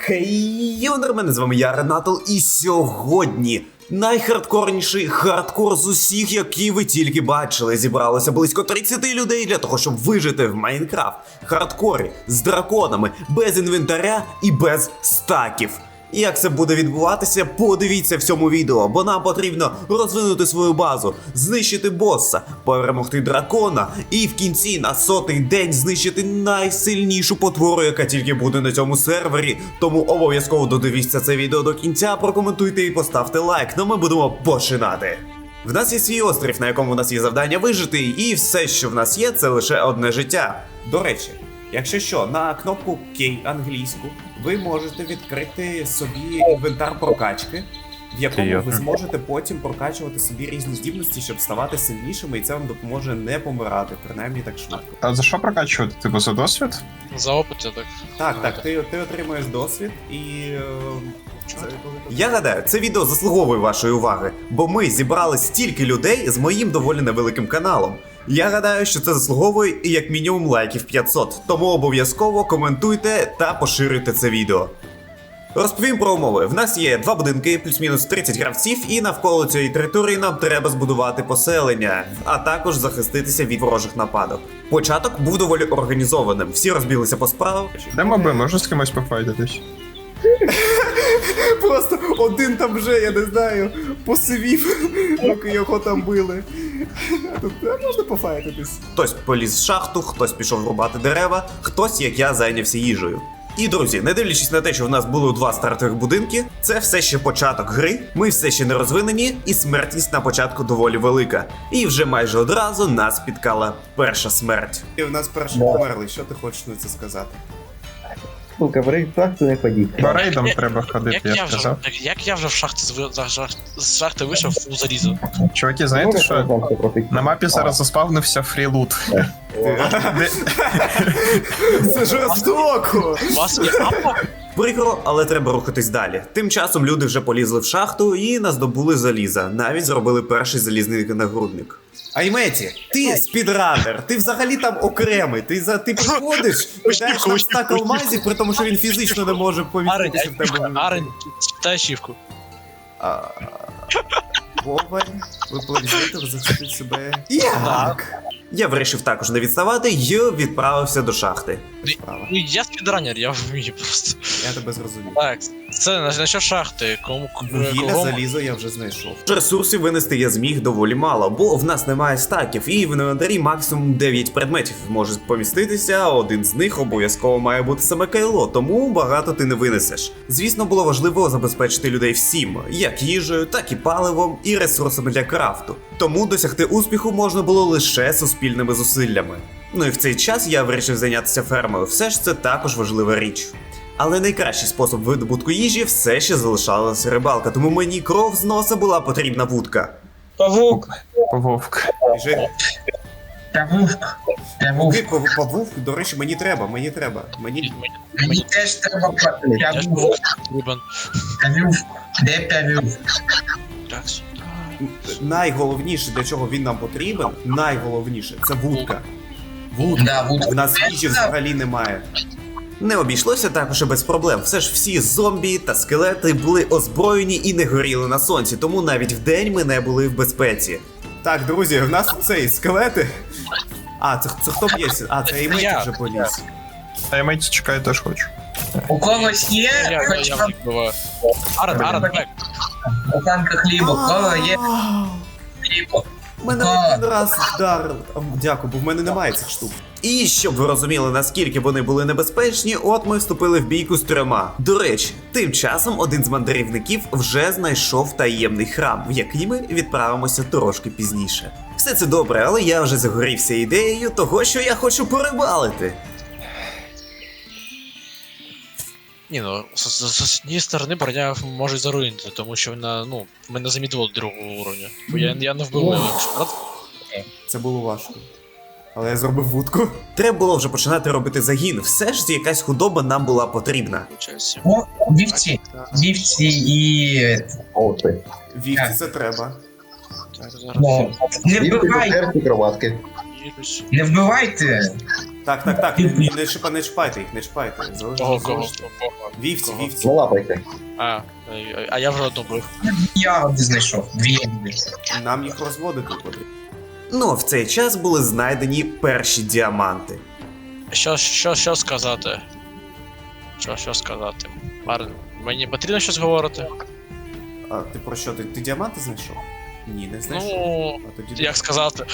Хей, йонер, мене з вами я Ренатл, і сьогодні найхардкорніший хардкор з усіх, які ви тільки бачили. Зібралося близько 30 людей для того, щоб вижити в Майнкрафт. Хардкорі з драконами, без інвентаря і без стаків. Як це буде відбуватися, подивіться в цьому відео, бо нам потрібно розвинути свою базу, знищити боса, перемогти дракона і в кінці на сотий день знищити найсильнішу потвору, яка тільки буде на цьому сервері. Тому обов'язково додивіться це відео до кінця, прокоментуйте і поставте лайк. Ну ми будемо починати. В нас є свій острів, на якому в нас є завдання вижити, і все, що в нас є, це лише одне життя. До речі, якщо що, на кнопку K англійську ви можете відкрити собі інвентар прокачки, в якому ви зможете потім прокачувати собі різні здібності, щоб ставати сильнішими, і це вам допоможе не помирати, принаймні так швидко. А за що прокачувати? Типу за досвід? За опит я так. Так, так, ти, ти отримуєш досвід і. це- Я гадаю, це відео заслуговує вашої уваги, бо ми зібрали стільки людей з моїм доволі невеликим каналом. Я гадаю, що це заслуговує і як мінімум лайків 500, тому обов'язково коментуйте та поширюйте це відео. Розповім про умови. В нас є два будинки, плюс-мінус 30 гравців, і навколо цієї території нам треба збудувати поселення, а також захиститися від ворожих нападок. Початок був доволі організованим. Всі розбіглися по справам. Де моби, можу з кимось пофайтитись? Просто один там вже, я не знаю, посивів, доки його там били. Тут можна пофайтитись. Хтось поліз в шахту, хтось пішов рубати дерева, хтось, як я, зайнявся їжею. І друзі, не дивлячись на те, що в нас було два стартових будинки, це все ще початок гри. Ми все ще не розвинені, і смертність на початку доволі велика. І вже майже одразу нас спіткала перша смерть. І в нас перші померли. Що ти хочеш на це сказати? Сука, в рейд не ходіть. По рейдам треба ходити, я я вже, сказав. як, як я вже в шахті з, ви- за шах- з шахти вийшов у залізо. Чуваки, знаєте що? На мапі зараз заспавнився фрілут. Де- Це жорстоко! У вас є апа? Прикро, але треба рухатись далі. Тим часом люди вже полізли в шахту і наздобули заліза. Навіть зробили перший залізний нагрудник. Айметі, ти спідранер, ти взагалі там окремий. Ти за ти приходиш, кидаєш нам стак алмазів, при тому, що він фізично не може Арень, в тебе. Арен, читай ачівку. А, ви плануєте захистити себе. Як? Я вирішив також не відставати і відправився до шахти. Ну я спідранер, я вмію просто. Я тебе зрозумів. Так, це на, на що шахти? Кому Вугілля, кого- залізо я вже знайшов. Ресурсів винести я зміг доволі мало, бо в нас немає стаків, і в інвентарі максимум 9 предметів може поміститися. Один з них обов'язково має бути саме кайло, тому багато ти не винесеш. Звісно, було важливо забезпечити людей всім, як їжею, так і паливом, і ресурсами для крафту. Тому досягти успіху можна було лише суспільними зусиллями. Ну і в цей час я вирішив зайнятися фермою. Все ж це також важлива річ. Але найкращий спосіб видобутку їжі все ще залишалася рибалка, тому мені кров з носа була потрібна вудка. Павук, Вовк. Біжи. павук, павук. Павук, до речі, мені треба, мені треба. Мені Мені- Мені теж треба па- павук, павук. Де павук? Найголовніше, для чого він нам потрібен, найголовніше це вудка. Вудка. Да, вудка. В нас їжі взагалі немає. Не обійшлося також і без проблем. Все ж всі зомбі та скелети були озброєні і не горіли на сонці, тому навіть вдень ми не були в безпеці. Так, друзі, в нас цей скелети. А, це, це хто б'ється? А, це і вже поліз. А я мейті чекаю, теж хочу. У когось є Я, я, хоч я всіх буваю. Буханка хліба, у кого є хліба? Мене Так. один раз вдарили. Дякую, бо в мене немає цих штук. І щоб ви розуміли, наскільки вони були небезпечні, от ми вступили в бійку з трьома. До речі, тим часом один з мандрівників вже знайшов таємний храм, в який ми відправимося трошки пізніше. Все це добре, але я вже загорівся ідеєю того, що я хочу порибалити. Ні, ну, з, з, з однієї сторони броня може заруїнити, тому що вона, ну, мене замідло до другого уровня. Бо я, я не вбив. Правда? Це було важко. Але я зробив вудку. Треба було вже починати робити загін. Все ж якась худоба нам була потрібна. О, вівці, вівці і... Овці. Вівці це треба. Так, зараз Ну, не Вівці, вбивайте, цукерки, кроватки. не вбивайте. Так, так, так, ні, не чіпайте, не чіпайте їх, не чіпайте. Залиш- Кого, кого? Вівці, Кого? вівці. Ну лапайте. А, а я вже одну бив. Я не знайшов. Дві я не Нам їх розводити потрібно. Ну, в цей час були знайдені перші діаманти. Що, що, що сказати? Що, що сказати? Марин, мені потрібно щось говорити? А ти про що? Ти, ти діаманти знайшов? Ні, не знайшов. Ну, а тоді як сказати?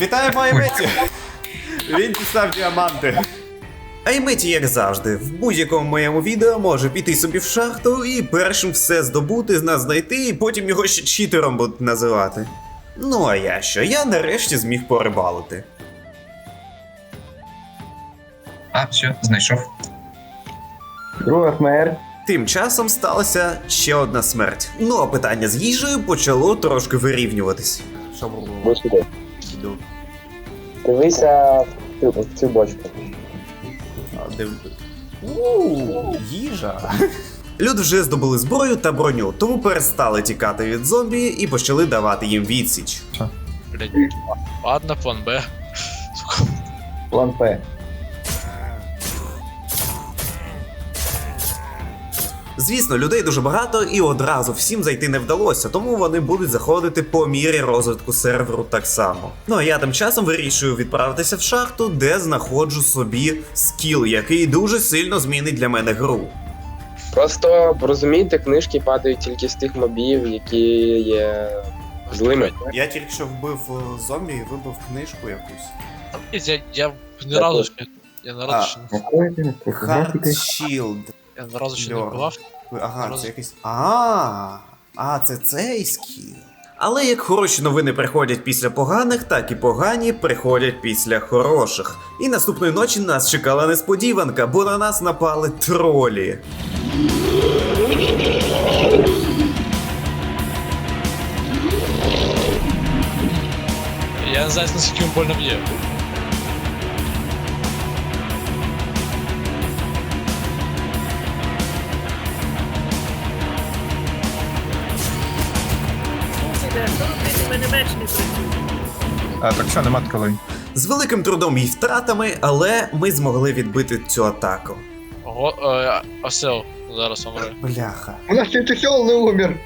Вітаємо Айметі! Він дістав діаманти. Айметі, як завжди, в будь-якому моєму відео може піти собі в шахту і першим все здобути, з нас знайти, і потім його ще читером будуть називати. Ну а я що? Я нарешті зміг порибалити. А, все, знайшов. Друга смерть. Тим часом сталася ще одна смерть. Ну а питання з їжею почало трошки вирівнюватись. Що було? Ось сюди. Іду. Дивися в цю, в цю бочку. А, див... Ууу, їжа. Люди вже здобули зброю та броню, тому перестали тікати від зомбі і почали давати їм відсіч. Блядь. Ладно, план Б. План П. Звісно, людей дуже багато і одразу всім зайти не вдалося, тому вони будуть заходити по мірі розвитку серверу так само. Ну а я тим часом вирішую відправитися в шахту, де знаходжу собі скіл, який дуже сильно змінить для мене гру. Просто розумієте, книжки падають тільки з тих мобів, які є злими. Я тільки що вбив е, зомбі і вибив книжку якусь. Я, я ні разу. Я не- ти? Hard Shield. Я ні разу ще не вбивав. Ага, Роз- це якийсь. А, а, це цей скіл. Але як хороші новини приходять після поганих, так і погані приходять після хороших. І наступної ночі нас чекала несподіванка, бо на нас напали тролі. Я не знаю, наскільки він больно б'є. А, так що, нема тролей. З великим трудом і втратами, але ми змогли відбити цю атаку. Ого, е, осел зараз умре. Бляха. У нас ще чехол не умер.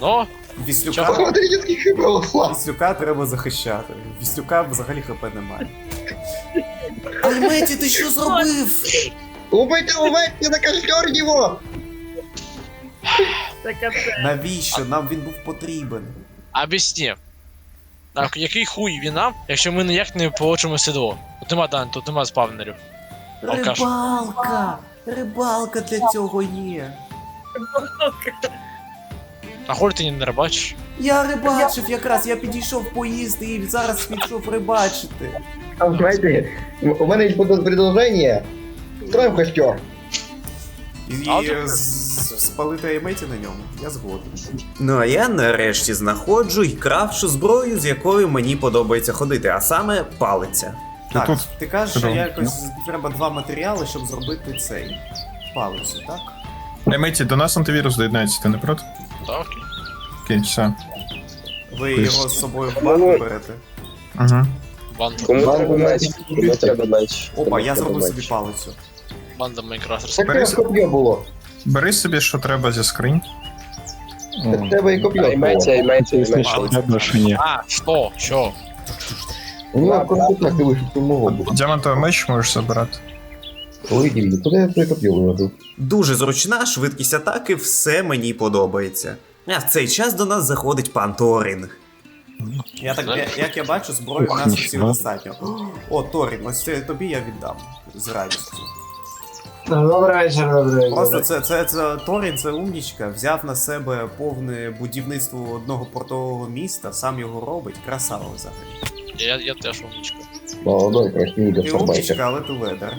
Ну, Віслюка, Посмотрите. Віслюка треба захищати. Віслюка взагалі хп немає. Альметі, ти що зробив? Убийте, убийте на костер його! Навіщо? Нам він був потрібен. об'ясні. Так, який хуй він нам, якщо ми ніяк не получимо сідло? Тут нема дан, тут нема спавнерів. Алкаш. Рибалка! Рибалка для цього є. А хуй ти не рибачиш? Я рибачив якраз, я підійшов поїсти і зараз пішов рибачити. А знаєте, у мене є предложення. Строим костер. І, А, і добре. з- спалити айметі на ньому, я згоден. Ну а я нарешті знаходжу і крафчу зброю, з якою мені подобається ходити, а саме палиця. Так, тут? ти кажеш, що якось треба два матеріали, щоб зробити цей палицю, так? Еметі, до нас антивірус доєднається, ти не проти? Так. Окей, все. Ви Ось. його з собою в банку берете. Угу. Банда, Кому треба меч? Кому треба меч? Опа, Кому я треба зробив меч? собі палицю. банда Майнкрафт. Так треба коп'є було. Бери собі, що треба зі скринь. Так треба і Айметі, було. айметі, айметі. Палицю. А, що? Що? У нього просто так вийшов, що могло. Діамантовий меч можеш забирати. Ой, куди я коп'є виложив? Дуже зручна швидкість атаки, все мені подобається. А в цей час до нас заходить пан Торін. Я так, я, як я бачу, зброї в нас усіх достатньо. О, Торін, ось це тобі я віддам з радістю. Добрий вечір, добрий Просто це, це, це Торін, це умнічка, взяв на себе повне будівництво одного портового міста, сам його робить, красава взагалі. Я, я теж умничка. Молодой, красивий Ти умнічка, але ти ледер.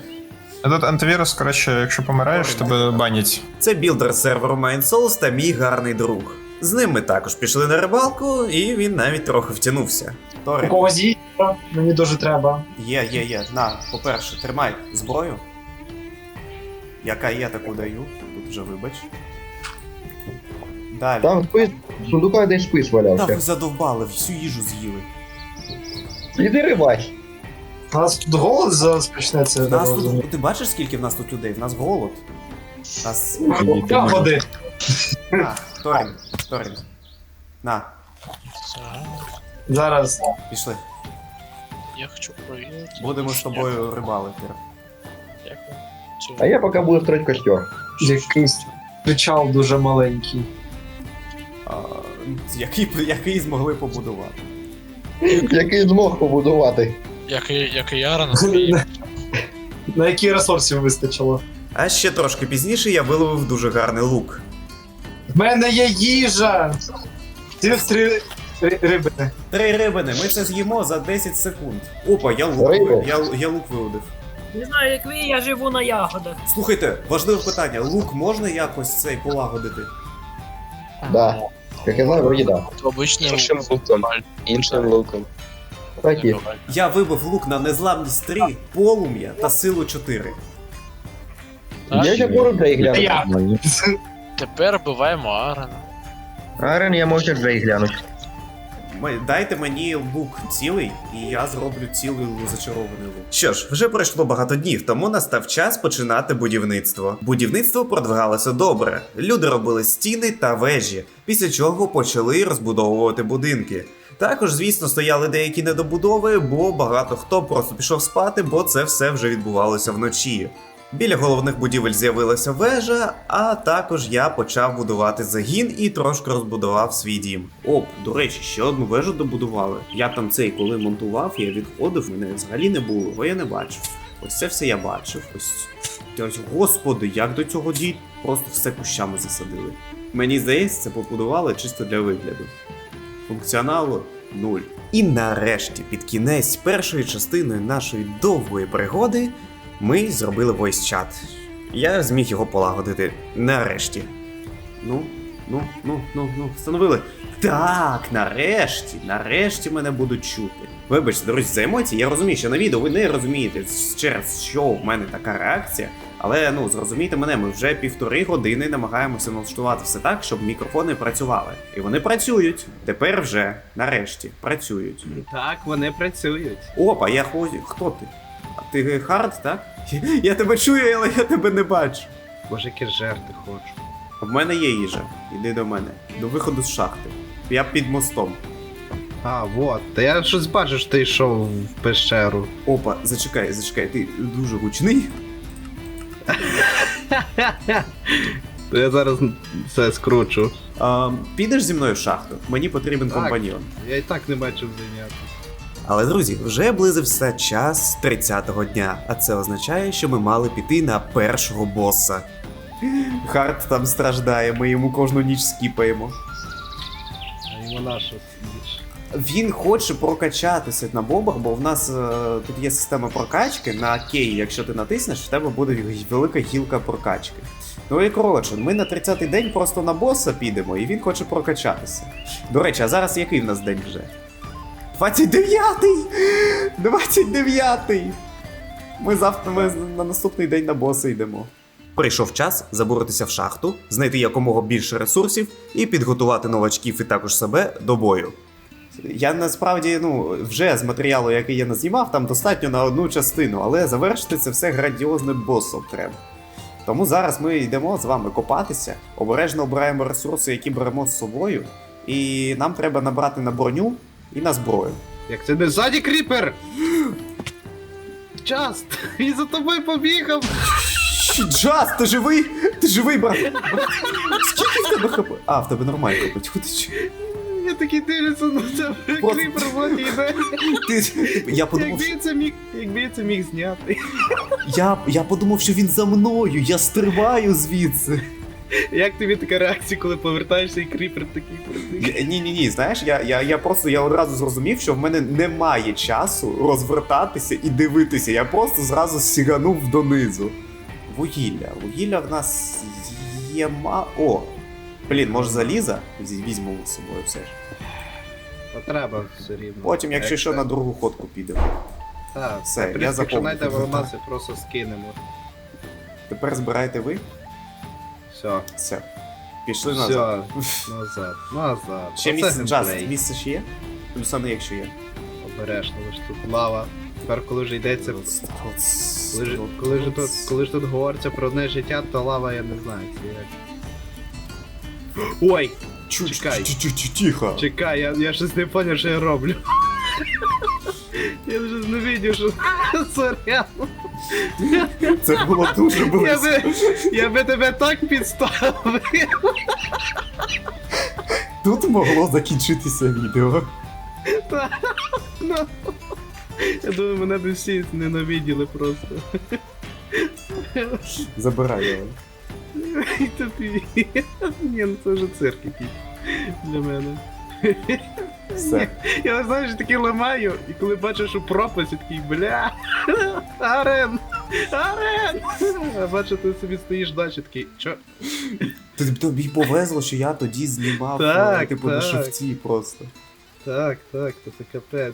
А тут антивірус, коротше, якщо помираєш, тебе банять. Це білдер серверу Mind Souls та мій гарний друг. З ним ми також пішли на рибалку, і він навіть трохи втягнувся. У Торін, когось є? Мені дуже треба. Є, є, є. На, по-перше, тримай зброю. Яка є, таку даю. Тут вже вибач. Далі. Там спис, сундука десь спис Та ви задовбали, всю їжу з'їли. Іди рибась. У нас тут голод зараз почнеться, я Нас тут, ти бачиш, скільки в нас тут людей? В нас голод. Нас. Води. На, Торін, Торін. На, Зараз. пішли. Я хочу провірити. Будемо з тобою рибалити. Цю- А я поки буду строить костер. Якийсь причал дуже маленький. А, який, який змогли побудувати. Який змог побудувати. Як і, Яра на своїй. На які ресурсів вистачило? А ще трошки пізніше я виловив дуже гарний лук. В мене є їжа! Цілих три ри- рибини. Три рибини, ми це з'їмо за 10 секунд. Опа, я лук, Риби? я, я лук вилудив. Не знаю, як ви, я живу на ягодах. Слухайте, важливе питання: лук можна якось цей полагодити? Да. Як я знаю, вроді да. Іншим луком. Іншим луком. Так і. Я вибив лук на незламність 3, полум'я та силу 4. Я ще поруч Джей гляну. Тепер биваємо Арена. Арен, я можу Джей глянути. Дайте мені лук цілий, і я зроблю цілий зачарований лук. Що ж, вже пройшло багато днів, тому настав час починати будівництво. Будівництво продвигалося добре. Люди робили стіни та вежі, після чого почали розбудовувати будинки. Також, звісно, стояли деякі недобудови, бо багато хто просто пішов спати, бо це все вже відбувалося вночі. Біля головних будівель з'явилася вежа, а також я почав будувати загін і трошки розбудував свій дім. Оп, до речі, ще одну вежу добудували. Я там цей, коли монтував, я відходив, мене взагалі не було, бо я не бачив. Ось це все я бачив. Ось, ось господи, як до цього дій просто все кущами засадили. Мені здається, це побудували чисто для вигляду. Функціоналу нуль. І нарешті, під кінець першої частини нашої довгої пригоди, ми зробили voice chat. Я зміг його полагодити. Нарешті. Ну, ну, ну, ну, ну, встановили. Так, нарешті, нарешті мене будуть чути. Вибачте, друзі, за емоції. Я розумію, що на відео ви не розумієте, через що в мене така реакція. Але ну зрозумійте мене, ми вже півтори години намагаємося налаштувати все так, щоб мікрофони працювали. І вони працюють. Тепер вже, нарешті, працюють. Так, вони працюють. Опа, я ходжу. Хто ти? Ти хард, так? Я тебе чую, але я тебе не бачу. Боже, яке жерти хочу. В мене є їжа. Іди до мене. До виходу з шахти. Я під мостом. А, вот. Та я щось бачу, що ти йшов в пещеру. Опа, зачекай, зачекай, ти дуже гучний. То я зараз це скручу. А, підеш зі мною в шахту? Мені потрібен Так. компаньйон. Я і так не бачив зайняти. Але друзі, вже близився час 30-го дня, а це означає, що ми мали піти на першого боса. Харт там страждає, ми йому кожну ніч скіпаємо. А вона що. Він хоче прокачатися на бобах, бо в нас е, тут є система прокачки на кей. Якщо ти натиснеш, в тебе буде велика гілка прокачки. Ну і коротше, ми на 30-й день просто на боса підемо, і він хоче прокачатися. До речі, а зараз який в нас день вже? 29-й! 29-й! Ми завтра ми на наступний день на боса йдемо. Прийшов час забуритися в шахту, знайти якомога більше ресурсів і підготувати новачків і також себе до бою. Я насправді ну вже з матеріалу, який я назнімав, там достатньо на одну частину, але завершити це все грандіозним босом треба. Тому зараз ми йдемо з вами копатися, обережно обираємо ресурси, які беремо з собою, і нам треба набрати на броню і на зброю. Як це не ззаді кріпер! Част! Він за тобою побігав! Джаз, ти живий? Ти живий, брат? Скільки в тебе хп? А, в тебе нормально хп. Я такий дивлюся на це Просто- кріпер вот іде. Ти, я подумав, Якби я це міг, якби я це міг зняти. я, я подумав, що він за мною, я стрибаю звідси. Як тобі така реакція, коли повертаєшся і кріпер такий простий? Ні, ні, ні, знаєш, я, я, я просто я одразу зрозумів, що в мене немає часу розвертатися і дивитися. Я просто зразу сіганув донизу. Вугілля. Вугілля в нас є ма. О! Блін, може заліза? Візьму з собою все ж. Та треба все рівно. Потім, якщо що, на другу ходку підемо. Так, Все, я принципі, якщо знайдемо алмази, просто скинемо. Тепер збирайте ви. Все. Все. Пішли. Все. Назад. Назад. Ще Оце місце джаз. геймплей. Місце ще є? Плюсани, якщо є. обережно, лиш тут лава. Тепер, коли вже йдеться. Коли ж, коли, ж тут, коли ж тут говориться про одне життя, то лава я не знаю. Це як. Ой! Чекай. Тихо. Чекай, я, я щось не поняв, що я роблю. Я вже не видів, що сорян. Це було дуже Я близько. би, я би тебе так підставив. Тут могло закінчитися відео. Ну. Я думаю, мене б всі ненавиділи просто. Забирай його. І тобі. Ні, ну це вже цирк якийсь для мене. Все. Я знаєш, таки ламаю, і коли бачу, що пропасть, я такий, бля. Арен! Арен! А бачу, ти собі стоїш далі, такий, чо? Тобі тобі повезло, що я тоді знімав Так, е, типу на так. шифті просто. Так, так, то це капець.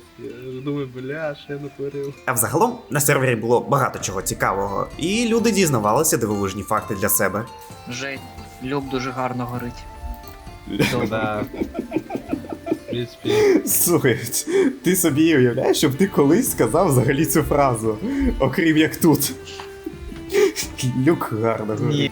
Я думаю, бля, ще натворив. А взагалом на сервері було багато чого цікавого, і люди дізнавалися дивовижні факти для себе. Жесть, люб дуже гарно горить. Да. Принципі, Слухай, ти собі уявляєш, щоб ти колись сказав взагалі цю фразу, окрім як тут. Люк гарно горить.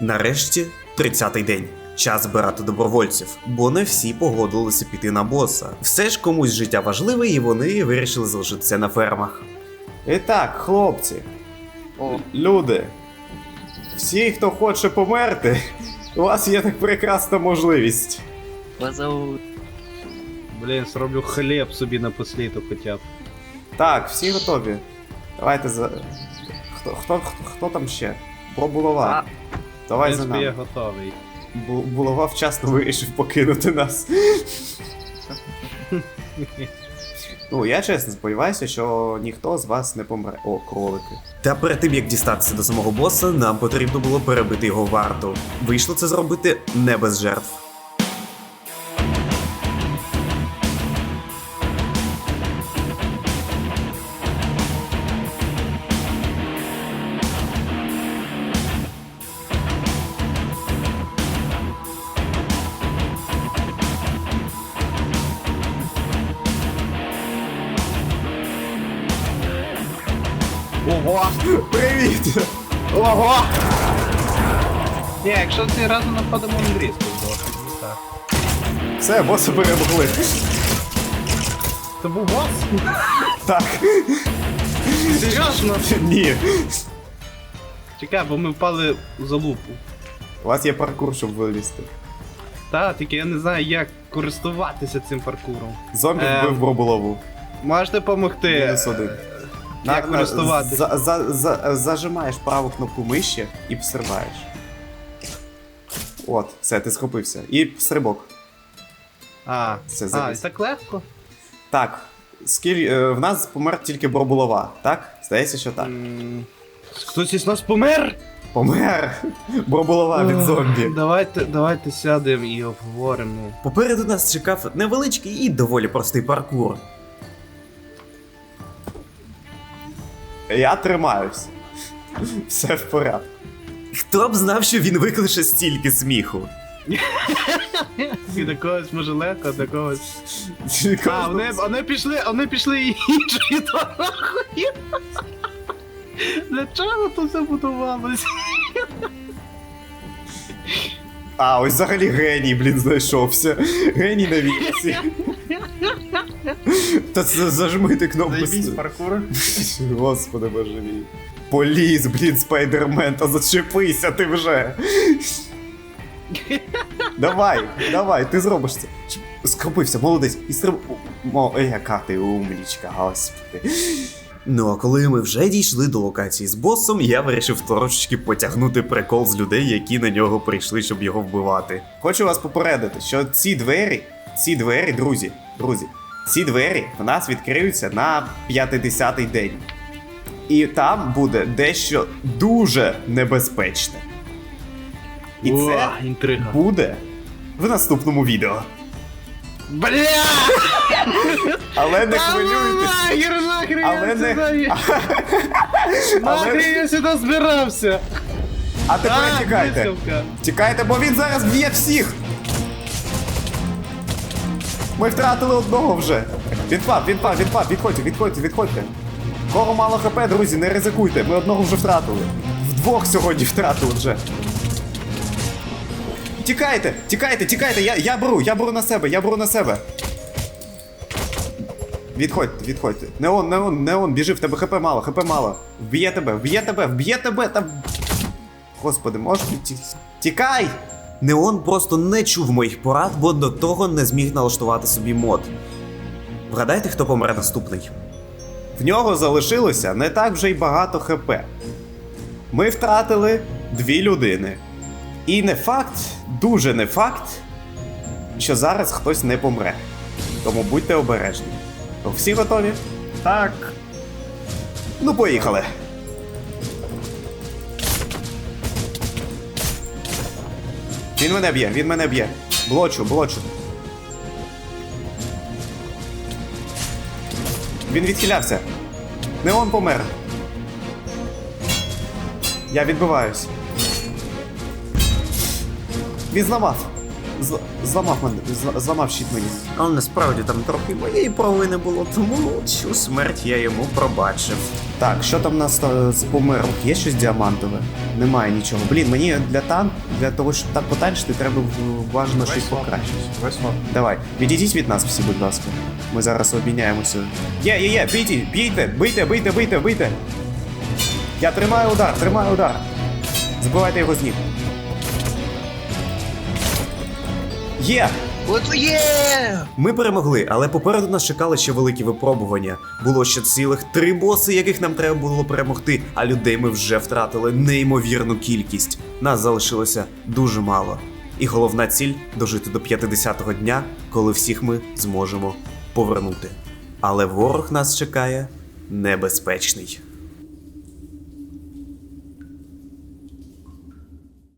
Нарешті 30-й день. Час збирати добровольців, бо не всі погодилися піти на боса. Все ж комусь життя важливе, і вони вирішили залишитися на фермах. І так, хлопці, О, люди, всі, хто хоче померти, у вас є так прекрасна можливість. позову. Блін, зроблю хліб собі напослідок хоча б. Так, всі готові. Давайте за. Хто, хто, хто, хто там ще? Бо булава. Давай за принципі, я готовий. Бу- Булава вчасно вирішив покинути нас. Ну, я чесно сподіваюся, що ніхто з вас не помре. О, кролики. Та перед тим як дістатися до самого боса, нам потрібно було перебити його варту. Вийшло це зробити не без жертв. Ого! Привіт! Ого! Ні, якщо цей разу нападемо англійську здохне. Так. Все, боса перемогли. Це був бос? Так, Серйозно? ні. Чекай, бо ми впали в залупу. У вас є паркур, щоб вилізти. Та, тільки я не знаю, як користуватися цим паркуром. Зомбі Ем, вбив бробулову. Можете допомогти? Мінус один. Як користуватись? За, за, за, зажимаєш праву кнопку миші і стрибаєш. От, все, ти схопився. І стрибок. А, Це а, так легко? Так. Скіль, е, в нас помер тільки бробулова, так? Здається, що так. М, Хтось із нас помер? Помер! Бробулова від зомбі. Давайте, давайте сядемо і обговоримо. Попереду нас чекав невеличкий і доволі простий паркур. Я тримаюсь. Все в порядку. Хто б знав, що він викличе стільки сміху? І до когось може легко, а до когось. А, вони, вони пішли, вони пішли іншою дорогою. Для чого то все будувалось? А, ось взагалі геній, блін, знайшовся. Геній на віці. Та це зажмити кнопку. Заєбісь паркур. Господи боже мій. Поліз, блін, спайдермен, та зачепися ти вже. давай, давай, ти зробиш це. Скропився, молодець. І стриб... Мо, яка ти умнічка, господи. Ну а коли ми вже дійшли до локації з босом, я вирішив трошечки потягнути прикол з людей, які на нього прийшли, щоб його вбивати. Хочу вас попередити, що ці двері, ці двері, друзі, друзі, ці двері в нас відкриються на 50-й день. І там буде дещо дуже небезпечне. І це інтрига. буде в наступному відео. Бля! Але не ну хвилюйтесь. Але не- Але... я сюди збирався! А тепер тікайте. Тікайте, бо він зараз б'є всіх. Ми втратили одного вже. Він впав, він впав, він впав, відходьте, відходьте, відходьте. Кого мало хп, друзі, не ризикуйте. Ми одного вже втратили. Вдвох сьогодні втратили вже. Тікайте, тікайте, тікайте, я, я беру, я беру на себе, я беру на себе. Відходьте, відходьте. Неон, неон, неон, біжи, в тебе хп мало, хп мало. Вб'є тебе, вб'є тебе, вб'є тебе там. Господи, можеш ті... Тікай! Неон просто не чув моїх порад, бо до того не зміг налаштувати собі мод. Вгадайте, хто помре наступний. В нього залишилося не так вже й багато ХП. Ми втратили дві людини. І не факт, дуже не факт, що зараз хтось не помре. Тому будьте обережні. Всі готові? Так. Ну, поїхали. Він мене б'є, він мене б'є. Блочу, блочу. Він відхилявся. Неон помер. Я відбиваюсь. Він зламав. Зл- зламав мене, зламав щит мені. Але насправді там трохи моєї провини було, тому цю смерть я йому пробачив. Так, що там у нас та- з померлих? Є щось діамантове? Немає нічого. Блін, мені для тан, для того, щоб так потанчити, треба важно щось покращити. Давай, відійдіть від нас всі, будь ласка. Ми зараз обміняємося. Є, є, є, бійте, бійте, бийте, бийте, бийте, бийте. Я тримаю удар, тримаю удар. Забивайте його з ніг. Є! От є! Ми перемогли, але попереду нас чекали ще великі випробування. Було ще цілих три боси, яких нам треба було перемогти, а людей ми вже втратили неймовірну кількість. Нас залишилося дуже мало. І головна ціль дожити до 50-го дня, коли всіх ми зможемо повернути. Але ворог нас чекає небезпечний.